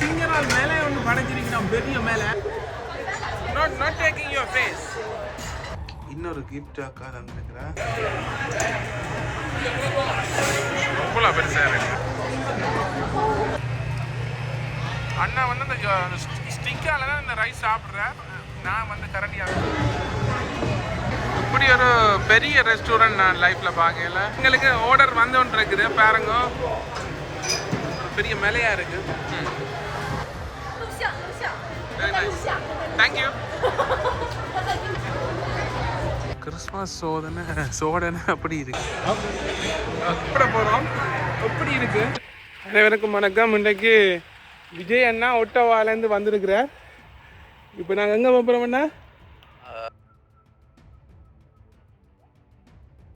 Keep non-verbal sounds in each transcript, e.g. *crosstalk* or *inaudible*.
சிங்கரால் மேலே ஒன்று படைச்சிருக்கிறான் பெரிய மேலே. Not not taking your face இன்னொரு கிஃப்ட் அக்கா தந்துருக்கிறா ரொம்ப பெருசா இருக்கு. அண்ணா வந்து அந்த ஸ்டிக்கால தான் இந்த ரைஸ் சாப்பிட்றேன். நான் வந்து கரண்டியாக இப்படி ஒரு பெரிய ரெஸ்டாரண்ட் நான் லைஃப்ல பார்க்கல எங்களுக்கு ஆர்டர் வந்து ஒன்று இருக்குது பாருங்க. பெரிய மலையா இருக்கு. தேங்க்யூ கிறிஸ்மஸ் சோதனை சோதனை அப்படி இருக்கு. எப்படி போகிறோம் எப்படி இருக்கு? அனைவருக்கும் வணக்கம். இன்றைக்கு விஜய் அண்ணா ஒட்டவாலேருந்து வந்திருக்கிறார். இப்போ நாங்கள் எங்கே போகிறோம்னா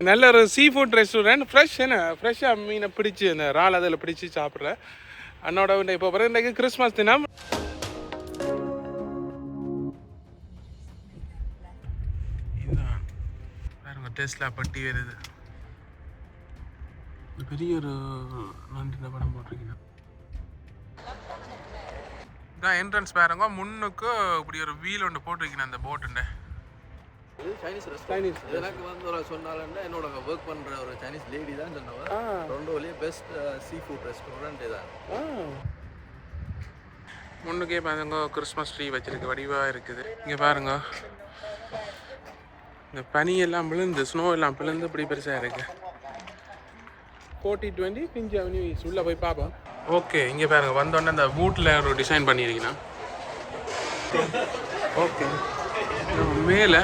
நல்ல ஒரு சீ ஃபுட் ரெஸ்டாரண்ட் ஃப்ரெஷ் என்ன ஃப்ரெஷ்ஷாக மீனை பிடிச்சி அந்த இறால் அதில் பிடிச்சி சாப்பிட்றேன் அண்ணோட இப்போ பிறகு இன்றைக்கு கிறிஸ்மஸ் தினம். இதுதான். பாருங்க டெஸ்லா பட்டி வருது. இது பெரிய ஒரு நன்றி படம் போட்டிருக்கீங்க இதான் என்ட்ரன்ஸ் பாருங்க முன்னுக்கு இப்படி ஒரு வீல் ஒன்று போட்டிருக்கீங்க அந்த போட்டுண்ட இது சைனீஸ் ரெஸ்டாரண்ட் சைனீஸ் எனக்கு வந்து ஒரு சொன்னாலன்னா என்னோட ஒர்க் பண்ற ஒரு சைனீஸ் லேடி தான் சொன்னவ. ஆ. ரொண்டோலயே பெஸ்ட் சீ ஃபுட் ரெஸ்டாரண்ட் இதான். முன்னுக்கே பாருங்க கிறிஸ்மஸ் ட்ரீ வச்சிருக்கு வடிவாக இருக்குது. இங்கே பாருங்க. இந்த பனி எல்லாம் விழுந்து ஸ்னோ எல்லாம் விழுந்து இப்படி பெருசாக இருக்கு. ஃபோர்ட்டி டுவெண்ட்டி பிஞ்ச் அவென்யூ உள்ளே போய் பார்ப்போம். ஓகே இங்கே பாருங்க. வந்தோடனே அந்த வூட்டில் ஒரு டிசைன் பண்ணியிருக்கீங்கன்னா ஓகே மேலே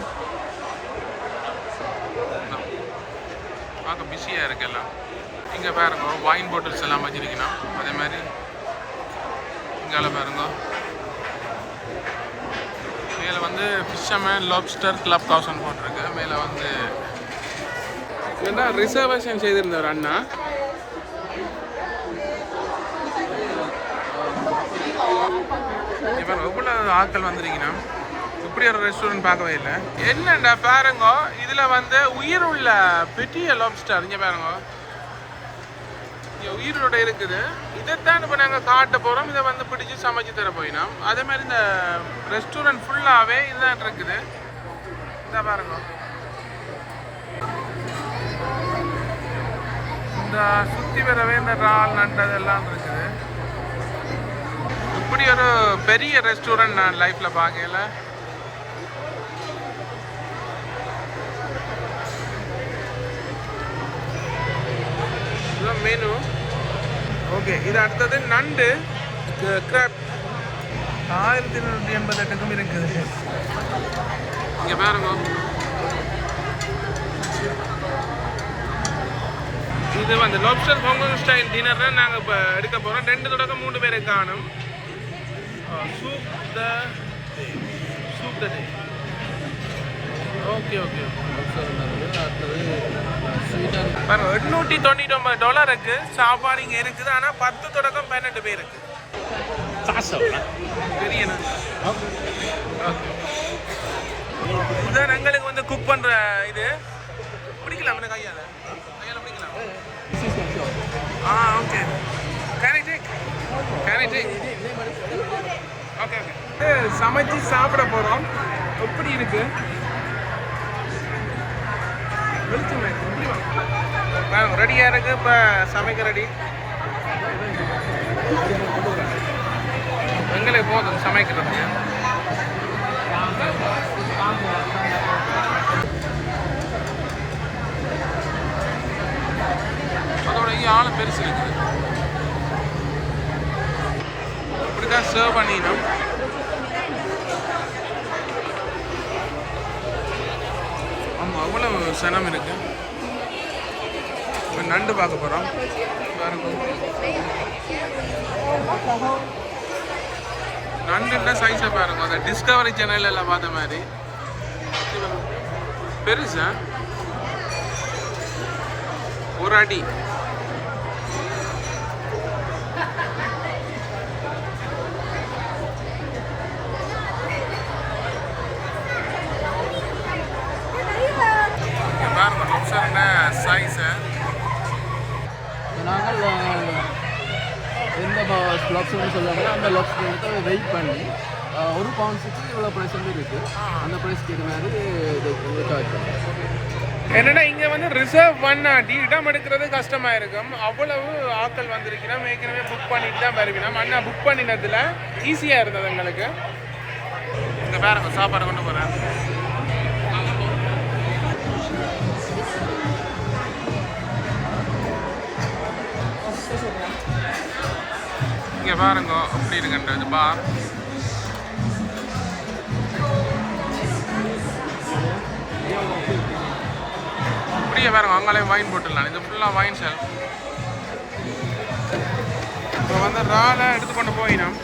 பார்க்க பிஸியாக இருக்கு எல்லாம் இங்கே பாருங்க வைன் பாட்டில்ஸ் எல்லாம் வச்சிருக்கீங்கன்னா அதே மாதிரி இங்கால பாருங்க. மேலே வந்து ஃபிஷர்மேன் லாப்ஸ்டர் கிளப் ஹவுஸ்னு போட்டிருக்கு. மேலே வந்து என்ன ரிசர்வேஷன் செய்திருந்தவர் அண்ணா? இப்போ எவ்வளோ ஆட்கள் வந்திருக்கீங்கன்னா இப்படி ஒரு ரெஸ்டாரண்ட் பார்க்கவே இல்லை. என்னண்டா பாருங்க இதில் வந்து உயிர் உள்ள பெரிய லாப்ஸ்டர் இங்கே பாருங்க. இங்கே உயிரோட இருக்குது. இதைத்தான் இப்போ நாங்கள் காட்ட போகிறோம் இதை வந்து பிடிச்சி சமைச்சு தர போயினோம். அதே மாதிரி இந்த ரெஸ்டாரண்ட் ஃபுல்லாகவே இதுதான் இருக்குது. இந்த பாருங்க. இந்த சுற்றி வரவே இந்த இறால் நண்டதெல்லாம் இருக்குது. இப்படி ஒரு பெரிய ரெஸ்டாரண்ட் நான் லைஃப்பில் பார்க்கல. மெனு ஓகே இது அடுத்தது நண்டு. கிராப் ஆயிரத்தி நூற்றி எண்பத்தெட்டுக்கும் இருக்குது. இங்கே பாருங்க. இது வந்து லாப்ஸ்டர் ஹாங்காங் ஸ்டைல் டின்னர் நாங்கள் இப்போ எடுக்க போகிறோம் ரெண்டு தொடக்கம் மூணு பேரை காணும். Soup the soup the day okay okay அடுத்தது ஸ்வீட் அண்ட் பாருங்க எட்நூற்றி தொண்ணூற்றி ஒன்பது டாலருக்கு சாப்பாடு இங்கே இருக்குது. ஆனால் பத்து தொடக்கம் பன்னெண்டு பேருக்கு நன்றி. Okay. இதான் எங்களுக்கு வந்து குக் பண்ணுற இது. பிடிக்கலாம் என்ன கையால்? கையால் பிடிக்கலாம் ஆ okay can I take can I take okay okay சமைச்சு சாப்பிட போகிறோம் எப்படி இருக்கு? வெளிச்சமே ரெடியாக இருக்கு? இப்போ சமைக்க ரெடி எங்களுக்கு போதும் சமைக்கிறது அதோட இங்கே ஆளு பெருசு இருக்குது இப்படி தான் சர்வ் பண்ணினோம் ஆமாம் அவ்வளோ சனம் பார்க்க போகிறோம் பாருங்க. சைஸை பாருங்க. அந்த டிஸ்கவரி சேனல்ல எல்லாம் பார்த்த மாதிரி. பெருசா? ஒரு அடி. பாருங்க லொப்ஸ்டர்னா சைஸை நாங்கள் எந்த லப்ஸ்னு சொல்லுவாங்க அந்த லப்ஸ் எடுத்து வெயிட் பண்ணி ஒரு பவுன்ஸுக்கு இவ்வளோ ப்ரைஸ் வந்து இருக்குது அந்த ப்ரைஸ்க்கு இது மாதிரி இது சார்ஜ் பண்ணுறோம் என்னன்னா இங்க வந்து ரிசர்வ் பண்ணாட்டி இடம் எடுக்கிறது கஷ்டமா இருக்கும் அவ்வளவு ஆட்கள் வந்திருக்கிறோம் ஏற்கனவே புக் பண்ணிட்டு தான் வருவினோம் அண்ணா புக் பண்ணினதுல ஈஸியா இருந்தது எங்களுக்கு. இங்க பாருங்க சாப்பாடு கொண்டு போறேன். பாருங்க அப்படி இருக்குன்றது பார் அப்படியே பாருங்க அங்காலே வைன் போட்டுடலாம். இது ஃபுல்லாக வைன் செல் இப்போ வந்து ராலை எடுத்து கொண்டு போயினோம்.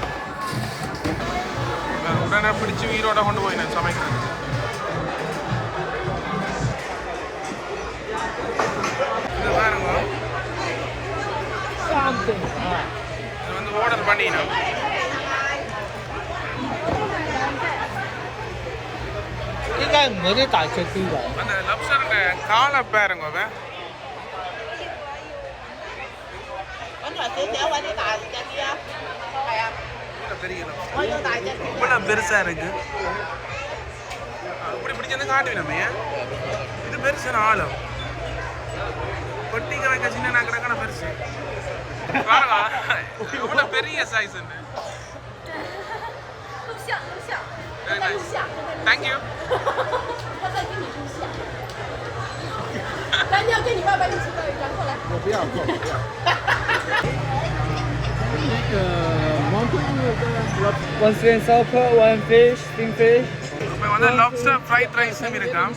உடனே பிடிச்சி உயிரோட கொண்டு போயினோம் சமைக்கிறதுக்கு. இது பாருங்க. இது வந்து ஆர்டர் பண்ணினோம் அந்த லப்சருங்க காலை பாருங்க அவன். தெரியல. இவ்வளோ பெருசா இருக்கு. இப்படி பிடிச்சது காட்டுவினமே இது பெருசு ஆழம். கொட்டிக்க வைக்க சின்ன நகரக்கான பெருசு. பாருங்க இவ்வளோ பெரிய size 录像录像， Very 在录 nice. 像， thank you 他在跟你录像。来，你要跟你爸爸一起到一张，过来。 我不要，我不要。那个毛肚的 One sweet and sour pork, one fish, steamed fish. இப்போ வந்து லாப்ஸ்டர் ஃப்ரைட் ரைஸும் இருக்காம்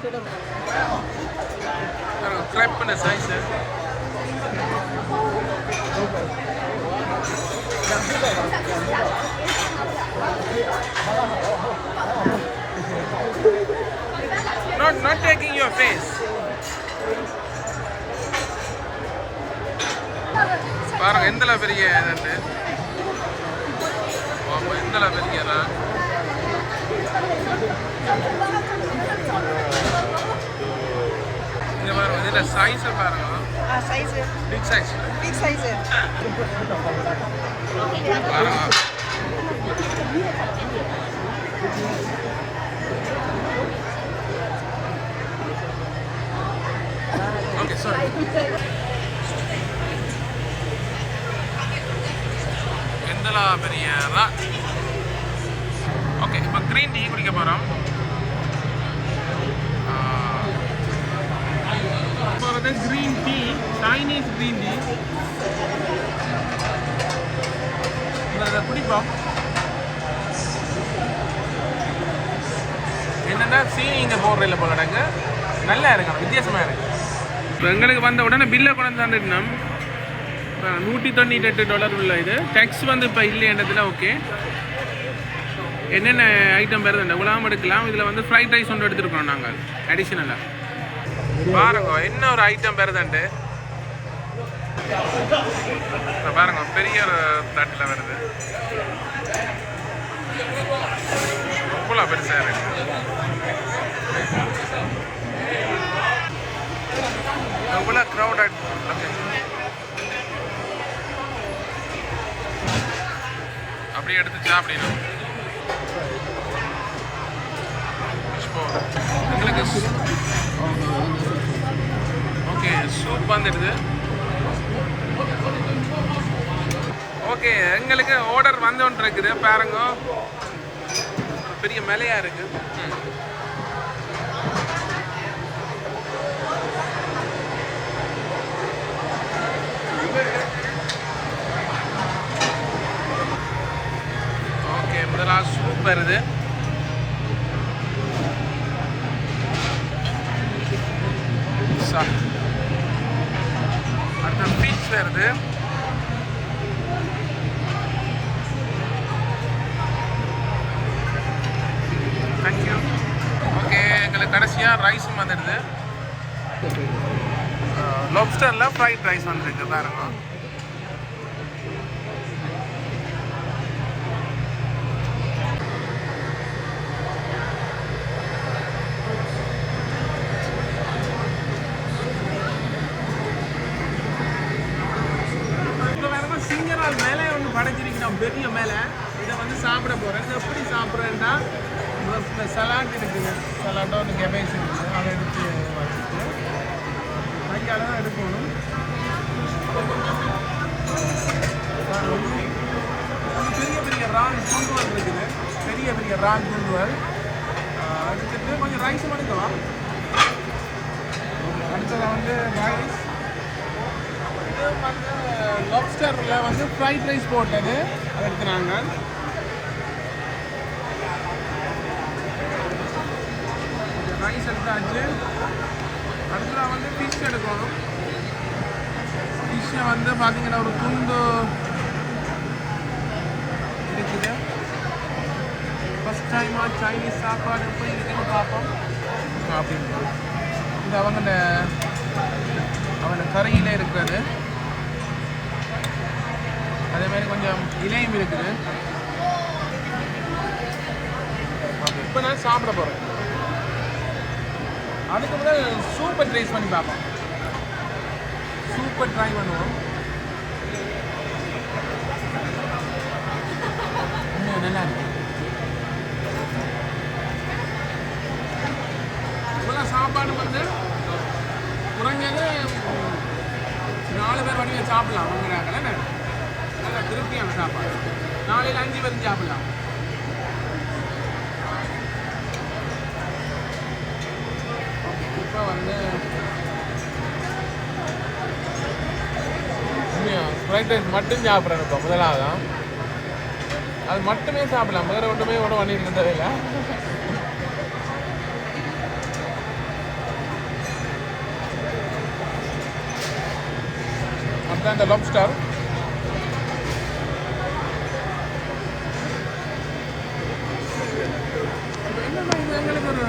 கிரப் பண்ண size Not not taking your face. பாருங்க எந்தல பெரிய இதுண்டு எந்தல பெரிய இறால். இங்க பாருங்க இதுல சைஸ் பாருங்க Size, big size big size. பாருங்க ஓகே சாரி எந்தலா பெரிய ஓகே இப்போ க்ரீன் டீ குடிக்க போகிறோம் போகிறது green tea Chinese green tea அதை குடிப்போம். என்னென்னா சீனி இங்கே போடுறதில்ல போல எனக்கு நல்லா இருக்கு வித்தியாசமாக இருக்கு. இப்போ எங்களுக்கு வந்த உடனே பில்லை கொண்டு தந்துட்டோம் இப்போ நூற்றி தொண்ணூற்றி எட்டு டாலர் உள்ள இது. டேக்ஸ் வந்து இப்போ இல்லைன்றதுல ஓகே என்னென்ன ஐட்டம் வருது உலகம் எடுக்கலாம். இதில் வந்து ஃப்ரைட் ரைஸ் ஒன்று எடுத்துருக்கோம் நாங்கள் அடிஷ்னலாக பாருங்க என்ன ஒரு ஐட்டம் வருதுண்டு பாருங்க பெரிய ஒரு தட்டில் வருது. ரொம்ப பெருசாக இருக்கு. எவ்வளோ க்ரௌடட் அப்படியே எடுத்து சாப்பிடணும். எங்களுக்கு ஓகே சூப் வந்துடுது. ஓகே எங்களுக்கு ஆர்டர் வந்து இருக்குது பாருங்க. பெரிய மலையா இருக்கு. ஓகே முதலா சூப் வருது. அடுத்த தேங்க்யூ ஓகே எங்களுக்கு கடைசியாக ரைஸும் வந்துடுது. லொப்ஸ்டரில் ஃப்ரைட் ரைஸ் வந்துருக்கு பாருங்க இப்போ பாருங்க சிங்கரால் மேலே ஒன்று படைச்சிருக்கிறோம் பெரிய மேலே இதை வந்து சாப்பிட போகிறேன் இது எப்படி பார்த்தீங்கன்னா சலாட் இருக்குது. சலாட்டோ வந்து கெபேஸ் இருக்குது அதை எடுத்து வச்சுட்டு கையால் தான் எடுக்கணும். பெரிய பெரிய ராங் குண்டுவல் இருக்குது. பெரிய பெரிய ராங் குண்டுவல். ஆஹ் எடுத்துட்டு கொஞ்சம் ரைஸ் எடுக்கலாம். அடுத்தது வந்து ரைஸ் இது வந்து லாப்ஸ்டரில் வந்து ஃப்ரைட் ரைஸ் போட்டது. அதை எடுத்துனாங்க ரைஸ் எடுத்தாச்சு. அடுத்ததாக வந்து ஃபிஷ் எடுக்கணும். ஃபிஷ்ஷை வந்து பார்த்தீங்கன்னா ஒரு துண்டு இருக்குது. ஃபஸ்ட் டைமாக சைனீஸ் சாப்பாடு எப்படி இருக்குன்னு பார்ப்போம். அப்படின்னு இது அவங்க அவன் கரையில் இருக்கிறது. அதே மாதிரி கொஞ்சம் இலையும் இருக்குது. இப்போ நான் சாப்பிட போகிறேன் அதுக்கு முதல் சூப்பர் ட்ரைஸ் பண்ணி பார்ப்போம். சூப்பர் ட்ரை பண்ணுவோம். நல்லா இருக்கு. இப்போலாம் சாப்பாடு வந்து குறைஞ்சது நாலு பேர் வடிவம் சாப்பிடலாம். வாங்குறாங்கல்ல நல்லா திருப்தியான சாப்பாடு. நாளையில் அஞ்சு பேரும் சாப்பிடலாம். ஃப்ரைட் ரைஸ் மட்டும் சாப்பிட்றேன் இப்போ முதலாவதான் அது மட்டுமே சாப்பிடலாம். வேறு ஒன்றுமே ஒன்றும் பண்ணிட்டு தேவையில்லை. அப்புறம் இந்த லப்ஸ்டர் என்னன்னா இது எங்களுக்கு ஒரு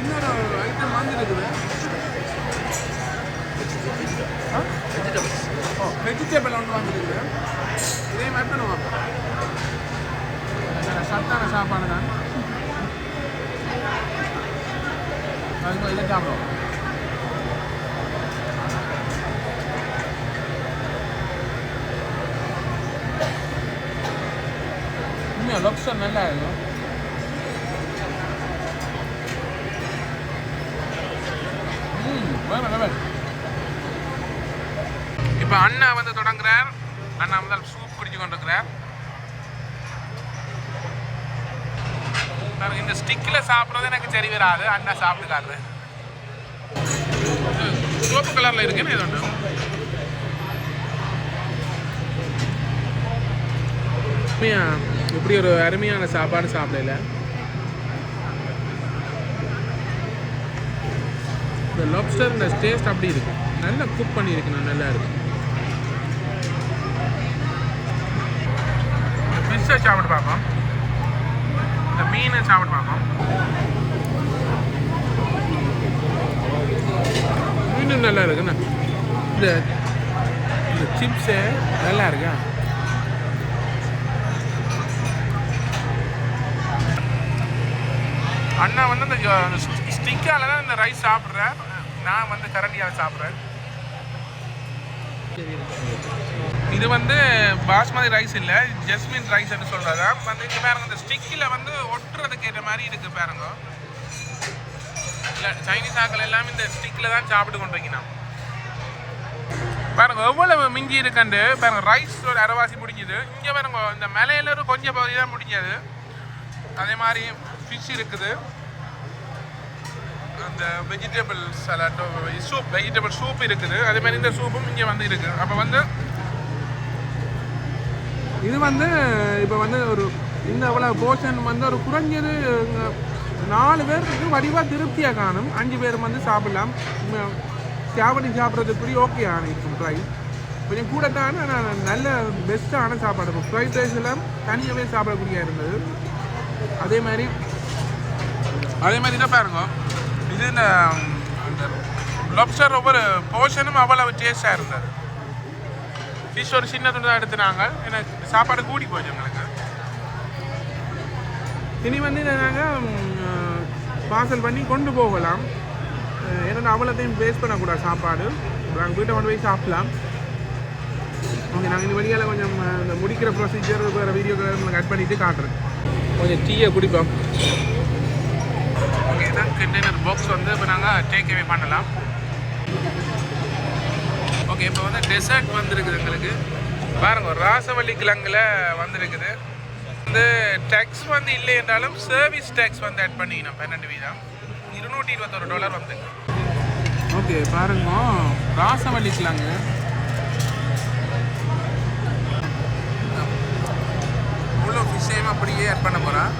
இன்னொரு ஐட்டம் வந்துருக்குது ஓ வெஜிடபிள் ஒன்று வந்துருக்குது இதே மாதிரி பண்ணுவோம் சத்தான சாப்பாடு தான் அதுக்கு இதை சாப்பிடுவோம் உண்மையாக லொப்ஸ்டர் நல்லா இருக்கும் ம் வேற லெவல் இப்போ அண்ணா வந்து தொடங்குறார் அண்ணா முதல் சூப் குடிச்சு கொண்டிருக்கிறார் பாருங்க, இந்த ஸ்டிக்கில் சாப்பிட்றது எனக்கு சரி வராது. அண்ணா சாப்பிட்டுக்காரு. சிவப்பு கலரில் இருக்குன்னு இது ஒன்று இப்படி ஒரு அருமையான சாப்பாடு சாப்பிடல. இந்த லாப்ஸ்டர் இந்த டேஸ்ட் அப்படி இருக்கு. நல்லா குக் பண்ணியிருக்குண்ணா நல்லா இருக்கு. ஃபிஷ்ஷை சாப்பிட்டு பார்ப்போம். இந்த மீனை சாப்பிட்டு பார்ப்போம். மீன் நல்லா இருக்குண்ணா இந்த இந்த சிப்ஸு நல்லா இருக்கா? அண்ணா வந்து அந்த ஸ்டிக்கால தான் இந்த ரைஸ் சாப்பிட்றேன் நான் வந்து கரண்டியால் சாப்பிட்றேன். இது வந்து பாஸ்மதி ரைஸ் இல்லை ஜஸ்மின் ரைஸ்னு சொல்கிறதா வந்து இங்கே பாருங்க இந்த ஸ்டிக்கில் வந்து ஒட்டுறதுக்கு ஏற்ற மாதிரி இருக்குது பாருங்க. இல்லை சைனீஸ் ஆக்கள் எல்லாமே இந்த ஸ்டிக்கில் தான் சாப்பிட்டு கொண்டு வைக்கணும் பாருங்க எவ்வளவு மிஞ்சி இருக்கண்டு. பாருங்க ரைஸ் ஒரு அரைவாசி முடிஞ்சுது. இங்கே பாருங்க இந்த மலையில ஒரு கொஞ்சம் பகுதி தான் பிடிக்காது அதே மாதிரி ஃபிஷ் இருக்குது. அந்த வெஜிடபிள் சலாட்டோ சூப் வெஜிடபிள் சூப் இருக்குது. அதே மாதிரி இந்த சூப்பும் இங்கே வந்து இருக்குது அப்போ வந்து இது வந்து இப்போ வந்து ஒரு இந்த அவ்வளோ போர்ஷன் வந்து ஒரு குறைஞ்சது நாலு பேருக்கு வடிவாக திருப்தியாக காணும். அஞ்சு பேர் வந்து சாப்பிடலாம். சாப்பிடி சாப்பிட்றதுக்குரிய ஓகே ஆன இருக்கும் ப்ரைஸ் கொஞ்சம் கூட தான் ஆனால் நல்ல பெஸ்ட்டான சாப்பாடு. இருக்கும் ஃப்ரைட் ரைஸ் எல்லாம் தனியாகவே சாப்பிடக்கூடிய இருந்தது. அதே மாதிரி அதே மாதிரி தான் பாருங்க. இது இந்த அந்த லொப்ஸ்டர் ஒவ்வொரு போர்ஷனும் அவ்வளவு டேஸ்டாக இருந்தது. ஃபிஷ் ஒரு சின்ன துண்டு தான் எடுத்துனாங்க. எனக்கு சாப்பாடு கூடி போச்சு எங்களுக்கு. இனி வந்து நாங்கள் பார்சல் பண்ணி கொண்டு போகலாம். ஏன்னா அவ்வளோத்தையும் வேஸ்ட் பண்ணக்கூடாது சாப்பாடு. நாங்கள் வீட்டை கொண்டு போய் சாப்பிடலாம். ஓகே நாங்கள் இந்த வழியால் கொஞ்சம் இந்த முடிக்கிற ப்ரொசீஜர் வேறு வீடியோ கட் பண்ணிவிட்டு காட்டுறேன். கொஞ்சம் டீயை குடிப்போம். கண்டெய்னர் பாக்ஸ் வந்து இப்போ நாங்கள் டேக் அவே பண்ணலாம். ஓகே இப்போ வந்து டெசர்ட் வந்திருக்குது எங்களுக்கு. பாருங்க ராசவள்ளி கிழங்குல வந்திருக்குது. வந்து டேக்ஸ் வந்து இல்லை என்றாலும் சர்வீஸ் டேக்ஸ் வந்து ஆட் பண்ணிக்கணும். பன்னெண்டு வீதம். இருநூற்றி இருபத்தொரு டாலர் வந்து ஓகே பாருங்க ராசவள்ளி கிழங்கு. முழு விஷயம் அப்படியே ஆட் பண்ண போகிறேன்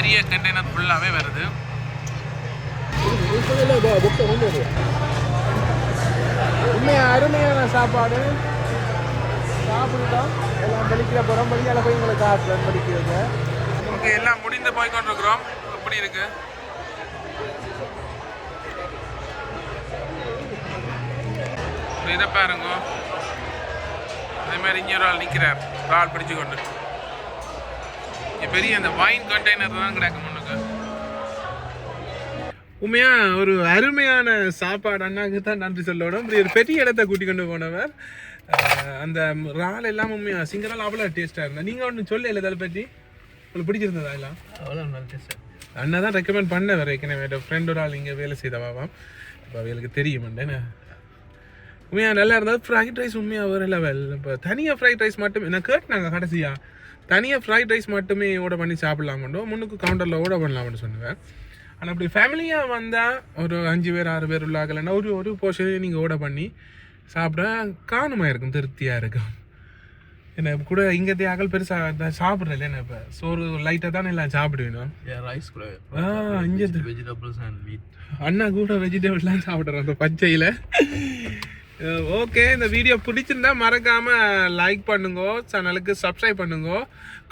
பெரிய கண்டெய்னர் ஃபுல்லாகவே வருது. உண்மையா அருமையான சாப்பாடு. சாப்பிட்டுட்டோம். எல்லாம் படிக்கிற போகிறோம் போய் உங்களுக்கு காட்டுறேன் படிக்கிறது ஓகே எல்லாம் முடிந்து போய் கொண்டிருக்கிறோம் எப்படி இருக்கு? இதை பாருங்க. அதே மாதிரி இங்கே ஒரு ஆள் நிற்கிறார் ஒரு ஆள் பிடிச்சு கொண்டு. பெரிய அந்த வைன் கண்டெய்னர் தான் கிடக்கு முன்னுக்கு. உண்மையா ஒரு அருமையான சாப்பாடு அண்ணாக்கு தான் நன்றி சொல்லணும் இப்படி ஒரு பெரிய இடத்த கூட்டி கொண்டு போனவர். அந்த இறால் எல்லாம் உண்மையா சிங்கரால் அவ்வளோ டேஸ்ட்டாக இருந்தா நீங்கள் ஒன்று சொல்ல இல்லை இதை பற்றி. உங்களுக்கு பிடிச்சிருந்ததா எல்லாம் அவ்வளோ நல்ல டேஸ்ட் அண்ணா தான் ரெக்கமெண்ட் பண்ண வேறு ஏற்கனவே ஃப்ரெண்ட் ஒரு ஆள் இங்கே வேலை செய்தவாவாம். இப்போ அவங்களுக்கு தெரியுமாண்டேன்னு உண்மையாக நல்லா இருந்தது ஃப்ரைட் ரைஸ் உண்மையாக ஒரு லெவல் இப்போ தனியாக ஃப்ரைட் ரைஸ் மட்டுமே நான் கேட்டாங்க கடைசியா? தனியாக ஃப்ரைட் ரைஸ் மட்டுமே ஓட பண்ணி சாப்பிட்லாமண்டோ? முன்னுக்கு கவுண்டரில் ஓட பண்ணலாம்னு சொன்னேன். ஆனால் அப்படி ஃபேமிலியாக வந்தால் ஒரு அஞ்சு பேர் ஆறு பேர் உள்ளாகலைன்னா ஒரு ஒரு போர்ஷன் நீங்கள் ஓட பண்ணி சாப்பிட காணுமாக இருக்கும் திருப்தியாக இருக்கும். என்ன கூட இங்கே அகல் பெருசாக சாப்பிட்றல என்ன இப்போ? சோறு லைட்டாக தானே எல்லாம் சாப்பிடுவேணும் ரைஸ் கூட ஆ இங்கே வெஜிடபிள்ஸ் அண்ட் மீட் அண்ணா கூட வெஜிடபிள்லாம் சாப்பிட்றோம் அந்த பச்சையில். ஓகே இந்த வீடியோ பிடிச்சிருந்தா மறக்காம லைக் பண்ணுங்க சேனலுக்கு சப்ஸ்கிரைப் பண்ணுங்க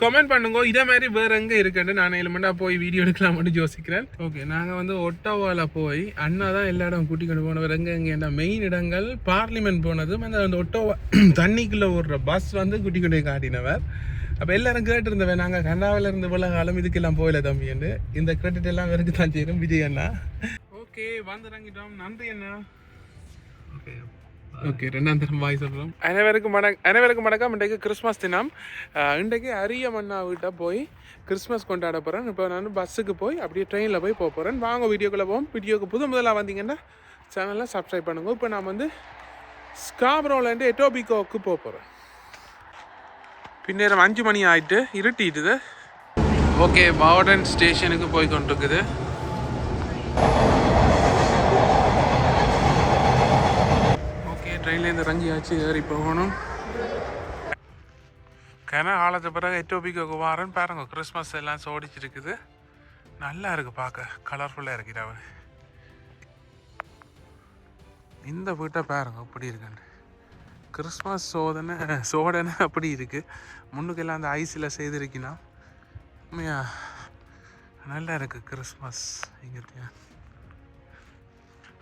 கமெண்ட் பண்ணுங்க இதே மாதிரி வேற எங்க இருக்குன்னு நான் எலிமெண்டா போய் வீடியோ எடுக்கலாம்னு யோசிக்கிறேன். ஓகே நாங்கள் வந்து ஒட்டோவால போய் அண்ணா தான் எல்லா இடம் கூட்டி கொண்டு போனவர். எங்க என்ன மெயின் இடங்கள் பார்லிமெண்ட் போனதும் அந்த அந்த ஒட்டோவா *clears throat* தண்ணிக்குள்ள ஓடுற பஸ் வந்து கூட்டி கொண்டு காட்டினவர். அப்போ எல்லாரும் கேட்டிருந்தவன் நாங்கள் கண்டாவில் இருந்து போல காலம் இதுக்கெல்லாம் போகல தம்பின்னு இந்த கிரெடிட் எல்லாம் வெறுக்கு தான் செய்யணும் விஜய் அண்ணா. ஓகே வந்துறங்கிட்டோம் நன்றி அண்ணா. ஓகே ஓகே ரெண்டாம் தரம் வாய் சொல்கிறோம் அனைவருக்கும் வணக்கம் அனைவருக்கும் வணக்கம். இன்றைக்கு கிறிஸ்மஸ் தினம். இன்றைக்கு அரிய மண்ணா வீட்டை போய் கிறிஸ்மஸ் கொண்டாட போகிறேன் இப்போ நான் பஸ்ஸுக்கு போய் அப்படியே ட்ரெயினில் போய் போக போகிறேன் வாங்க வீடியோக்குள்ளே போவோம். வீடியோக்கு புது முதலாக வந்தீங்கன்னா சேனலை சப்ஸ்கிரைப் பண்ணுங்க. இப்போ நான் வந்து ஸ்காப்ரோலேருந்து எட்டோபிகோவுக்கு போக போகிறேன் பின்னேரம் அஞ்சு மணி ஆயிட்டு இருட்டிட்டுது. ஓகே பாவடன் ஸ்டேஷனுக்கு போய் கொண்டிருக்குது. ஓகே ட்ரெயின்லேருந்து இறங்கியாச்சு ஏறி போகணும். கன காலத்து பிறகு எட்டோபிக்கு வாரன் பாருங்க கிறிஸ்மஸ் எல்லாம் சோடிச்சிருக்குது. நல்லா இருக்கு பார்க்க கலர்ஃபுல்லாக இருக்கிறாவ இந்த வீட்டை பாருங்க எப்படி இருக்குன்னு. கிறிஸ்மஸ் சோதனை சோதனை அப்படி இருக்குது முன்னுக்கெல்லாம் அந்த ஐஸில் செய்திருக்கினா உண்மையா? நல்லா இருக்குது கிறிஸ்மஸ் இங்கே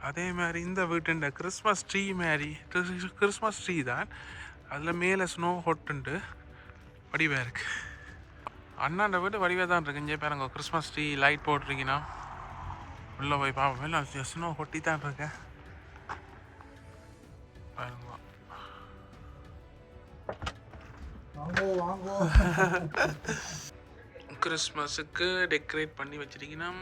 அதே மாதிரி இந்த வீட்டுண்ட கிறிஸ்மஸ் ட்ரீ மாதிரி கிறிஸ்- கிறிஸ்மஸ் ட்ரீ தான். அதில் மேலே ஸ்னோ ஹொட்டுன்ட்டு வடிவாக இருக்கு. அண்ணாண்ட வீடு வடிவாக தான் இருக்கு. இங்கே பாருங்க கிறிஸ்மஸ் ட்ரீ லைட் போட்டிருக்கீங்கன்னா உள்ளே போய் பார்ப்போம். எல்லாம் ஸ்னோ ஒட்டி தான் இருக்கு. பாருங்க. கிறிஸ்மஸுக்கு டெக்கரேட் பண்ணி வச்சிருக்கீங்கன்னா.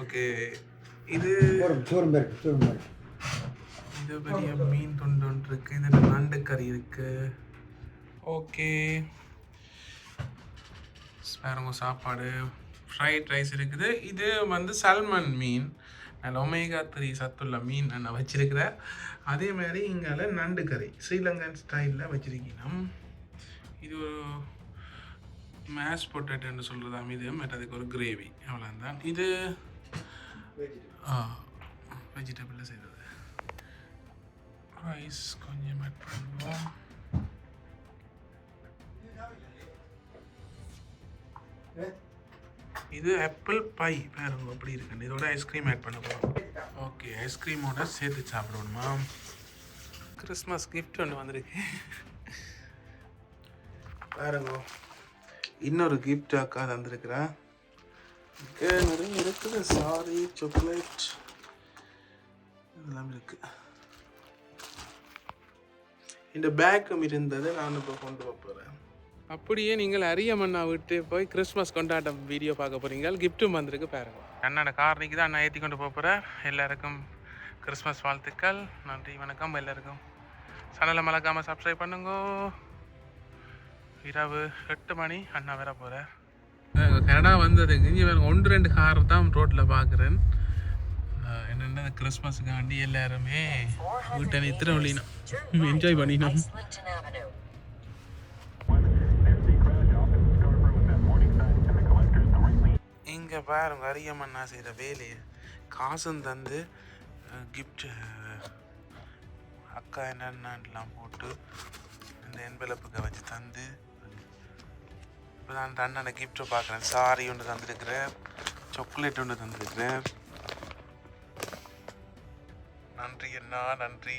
ஓகே. இது சோறும்பேருக்கு சோறும்பேருக்கு இது பெரிய மீன் துண்டு ஒன்று இருக்கு. இதில் நண்டு கறி இருக்கு? ஓகே. பாருங்க சாப்பாடு. ஃப்ரைட் ரைஸ் இருக்குது. இது வந்து சல்மன் மீன். அதில் ஒமேகா த்ரீ சத்துள்ள மீன் நான் வச்சிருக்கிறேன். அதே மாதிரி இங்கால நண்டு கறி. ஸ்ரீலங்கன் ஸ்டைலில் வச்சிருக்கணும் இது ஒரு மேஷ் பொட்டேட்டோன்னு சொல்கிறதாம் இது மற்றதுக்கு ஒரு கிரேவி அவ்வளோதான் இது வெஜிடபிளில் செய்தது ரைஸ் கொஞ்சம் ஆட் பண்ணுவோம் இது ஆப்பிள் பை பாருங்க அப்படி இருக்கு. இதோட ஐஸ்கிரீம் ஆட் பண்ண போகிறோம் ஓகே ஐஸ்கிரீமோட சேர்த்து சாப்பிடணுமா? கிறிஸ்மஸ் கிஃப்ட் ஒன்று வந்திருக்கு. பாருங்க. இன்னொரு கிஃப்ட் அக்கா தந்திருக்கிறா நிறைய இருக்குது. சாரி சாக்லேட் இதெல்லாம் இருக்கு. இந்த பேக்கும் இருந்தது நான் இப்போ கொண்டு போக போகிறேன் அப்படியே நீங்கள் அரியமண்ணா விட்டு போய் கிறிஸ்மஸ் கொண்டாட்டம் வீடியோ பார்க்க போறீங்க. கிஃப்ட்டும் வந்திருக்கு பாருங்க. அண்ணாட காரணிக்கு தான் அண்ணா ஏற்றி கொண்டு போக போகிறேன் எல்லாருக்கும் கிறிஸ்மஸ் வாழ்த்துக்கள். நன்றி வணக்கம் எல்லாருக்கும். சேனலை மறக்காமல் சப்ஸ்கிரைப் பண்ணுங்க. இரவு எட்டு மணி அண்ணா வர போகிறேன் கனடா வந்ததுக்கு இங்கே ஒன்று ரெண்டு கார் தான் ரோட்டில் பார்க்குறேன் என்னென்ன கிறிஸ்மஸுக்காண்டி எல்லாருமே வீட்டை நித்திர ஒழினோம் என்ஜாய் பண்ணினோம். இங்கே பாருங்க அரியம்மண்ணா செய்கிற வேலையை. காசும் தந்து கிஃப்ட் அக்கா என்னென்னலாம் போட்டு இந்த என்பலப்புக்கு வச்சு தந்து இப்போ நான் அந்த அண்ணனை கிஃப்ட்டை பார்க்குறேன். சாரி ஒன்று தந்திருக்கிறேன். சாக்லேட் ஒன்று தந்திருக்கிறேன். நன்றி அண்ணா நன்றி.